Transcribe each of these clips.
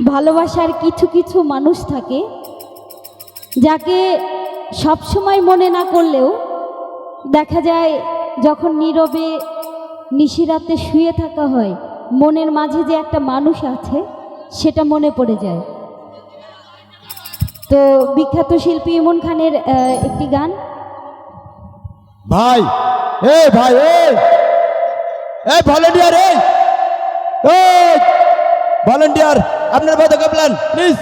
ভালোবাসার কিছু কিছু মানুষ থাকে যাকে সব সময় মনে না করলেও দেখা যায় যখন নীরবে নিশিরাতে শুয়ে থাকা হয়, মনের মাঝে যে একটা মানুষ আছে, সেটা মনে পড়ে যায়। তো বিখ্যাত শিল্পী ইমন খানের একটি গান। ভাই এ ভাই এ ভলেন্টিয়ার এ ভলেন্টিয়ার আপনার পদক্ষেপ প্ল্যান প্লিজ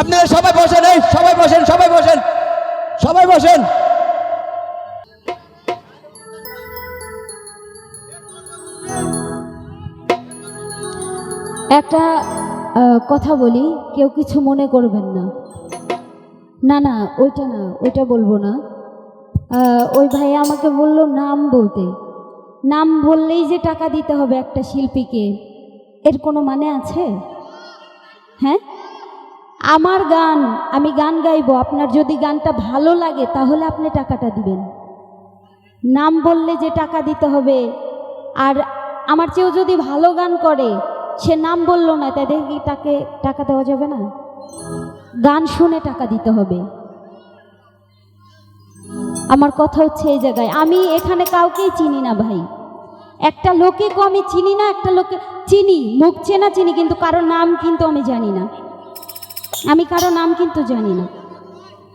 আপনারা সবাই বসেন, এই, সবাই বসেন সবাই বসেন সবাই বসেন। একটা কথা বলি, কেউ কিছু মনে করবেন না। না না, ওইটা না, ওইটা বলব না। ওই ভাই আমাকে বলল নাম বলতে। নাম বললেই যে টাকা দিতে হবে একটা শিল্পীকে। এর কোনো মানে আছে? হ্যাঁ? আমার গান, আমি গান গাইবো, আপনার যদি গানটা ভালো লাগে, তাহলে আপনি টাকাটা দিবেন। নাম বললে যে টাকা দিতে হবে, আর আমার চেয়েও যদি ভালো গান করে, সে নাম বলল না, তাদের কি তাকে টাকা দেওয়া যাবে না? গান শুনে টাকা দিতে হবে। আমার কথা হচ্ছে এই জায়গায়। আমি এখানে কাউকেই চিনি না ভাই। একটা লোকে কো আমি চিনি না একটা লোকে চিনি মুখ চেনা চিনি কিন্তু কারও নাম কিন্তু আমি জানি না। আমি কারও নাম কিন্তু জানি না।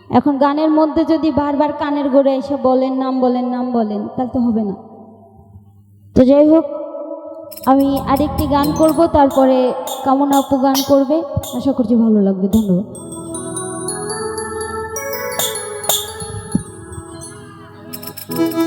এখন গানের মধ্যে যদি বারবার কানের গোড়ে এসে বলেন নাম বলেন নাম বলেন তাহলে তো হবে না। তো যাই হোক আমি আরেকটি গান করব তারপরে কামনা আপু গান করবে। আশা করছি ভালো লাগবে ধন্যবাদ। হুম,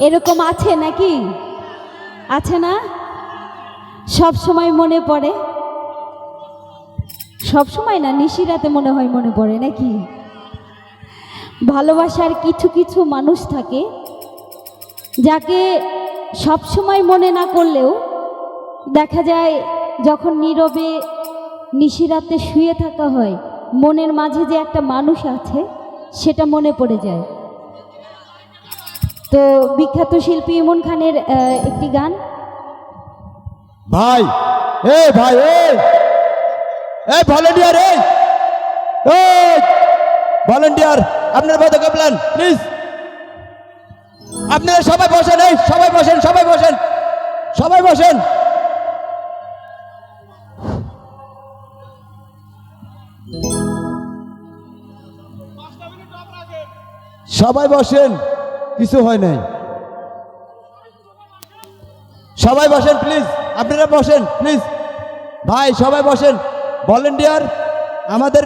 এরকম আছে নাকি? আছে না? সব সময় মনে পড়ে? সব সময় না, নিশিরাতে মনে হয় মনে পড়ে নাকি? ভালোবাসার কিছু কিছু মানুষ থাকে যাকে সব সময় মনে না করলেও দেখা যায় যখন নীরবে নিশিরাতে শুয়ে থাকা হয়, মনের মাঝে যে একটা মানুষ আছে, সেটা মনে পড়ে যায়। তো বিখ্যাত শিল্পী ইমন খানের একটি গান। ভাই, এ ভাই, এ এ ভলেন্টিয়ার এ ভলেন্টিয়ার, আপনার পদক্ষেপ প্ল্যান প্লিজ। আপনারা সবাই বসেন, এই, সবাই বসেন সবাই বসেন সবাই বসেন। সবাই বসেন। কিছু হয় নাই। সবাই বসেন প্লিজ আপনারা বসেন প্লিজ ভাই সবাই বসেন। ভলেন্টিয়ার আমাদের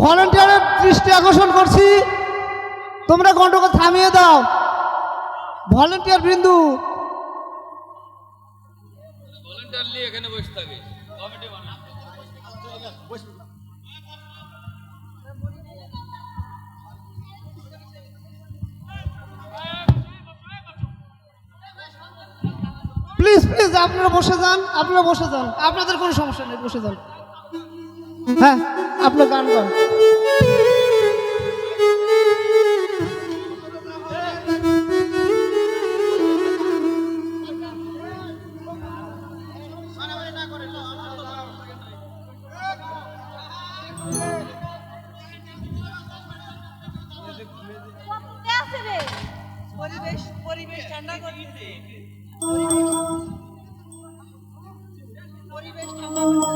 ভলেন্টিয়ারের দৃষ্টি আকর্ষণ করছি। তোমরা গন্ডগোল থামিয়ে দাও। ভলেন্টিয়ার বিন্দু। ভলেন্টারলি এখানে বসে থাকে। কমিটি বানায় প্লিজ প্লিজ আপনারা বসে যান, আপনারা বসে যান। আপনাদের কোনো সমস্যা নেই, বসে যান। হ্যাঁ আপনার গান গান। পরিবেশ পরিবেশ ঠান্ডা করতেছে